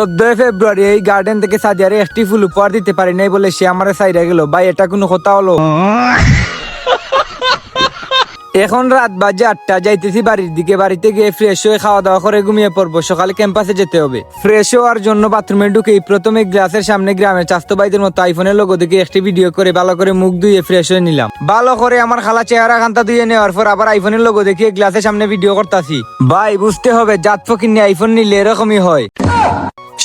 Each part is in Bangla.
চোদ্দই ফেব্রুয়ারি এই গার্ডেন থেকে সাদিয়ারে একটি ফুল উপহার দিতে পারি নাই বলে সে আমার সাইডে গেল। ভাই, এটা কোনো কথা হলো? এখন রাত বাজে আটটা, যাইতেছি বাড়ির দিকে। বাড়িতে গিয়ে ফ্রেশ হয়ে খাওয়া দাওয়া করে ঘুমিয়ে পড়ব। সকালে ক্যাম্পাসে যেতে হবে। ফ্রেশ হওয়ার জন্য বাথরুমে ঢুকেই প্রথমে গ্লাসের সামনে গ্রামের চাস্তো ভাইদের মতো আইফোনের লোগো দেখে একটি ভিডিও করে ভালো করে মুখ ধুয়ে ফ্রেশ হয়ে নিলাম। ভালো করে আমার খালা চেহারা খান্তা ধুয়ে নেওয়ার পর আবার আইফোনের লোগো দেখিয়ে গ্লাসের সামনে ভিডিও করতাছি। ভাই, বুঝতে হবে জাত ফকির নিয়ে আইফোন নিলে এরকমই হয়।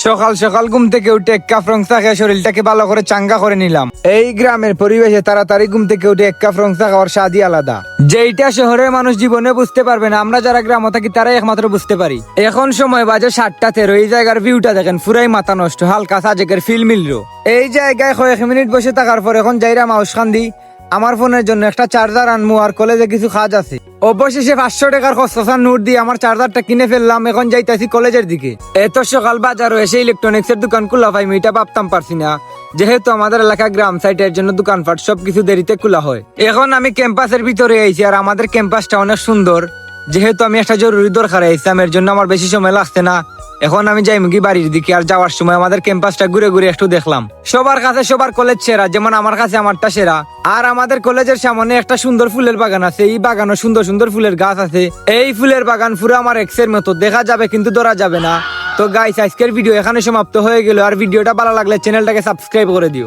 সকাল সকাল ঘুম থেকে উঠে এক কাপ রংসা খেয়ে শরীরটাকে ভালো করে চাঙ্গা করে নিলাম। এই গ্রামের পরিবেশে তাড়াতাড়ি ঘুম থেকে উঠে এক কাপ রংসা খাওয়ার স্বাদই আলাদা। যেইটা শহরের মানুষ জীবনে বুঝতে পারবে না, আমরা যারা গ্রামে থাকি তারাই একমাত্র বুঝতে পারি। এখন সময় বাজে সাতটা তেরো, এই জায়গার ভিউটা দেখেন, পুরাই মাথা নষ্ট, হালকা সাজেকের ফিল মিললো। এই জায়গায় কয়েক মিনিট বসে থাকার পর এখন যাইরা মাউস খান্দি আমার ফোনের জন্য একটা চার্জার আনমু আর কলেজে কিছু কাজ আছে। অবশেষে পাঁচশো টাকার খসখসার নোট দিয়ে আমার চার্জারটা কিনে ফেললাম, এখন যাইতাছি কলেজের দিকে। এত সকাল বাজার এসে ইলেকট্রনিক্স এর দোকান খোলা পাই এটা ভাবতাম পারছি না। যেহেতু আমাদের এলাকা গ্রাম সাইটের জন্য দোকানপাট সবকিছু দেরিতে খোলা হয়। এখন আমি ক্যাম্পাসের ভিতরে আইছি আর আমাদের ক্যাম্পাসটা অনেক সুন্দর। যেহেতু আমি একটা জরুরি দরকার আইছিলাম এর জন্য, আমার বেশি সময় লাগছে না। এখন আমি যাই মুগি বাড়ির দিকে, আর যাওয়ার সময় আমাদের ক্যাম্পাসটা ঘুরে ঘুরে একটু দেখলাম। সবার কাছে সবার কলেজ সেরা, যেমন আমার কাছে আমারটা সেরা। আর আমাদের কলেজের সামনে একটা সুন্দর ফুলের বাগান আছে, এই বাগানও সুন্দর সুন্দর ফুলের গাছ আছে। এই ফুলের বাগান পুরো আমার এক্সের মতো, দেখা যাবে কিন্তু ধরা যাবে না। তো গাইস আজকের ভিডিও এখানে সমাপ্ত হয়ে গেল, আর ভিডিওটা ভালো লাগলে চ্যানেলটাকে সাবস্ক্রাইব করে দিও।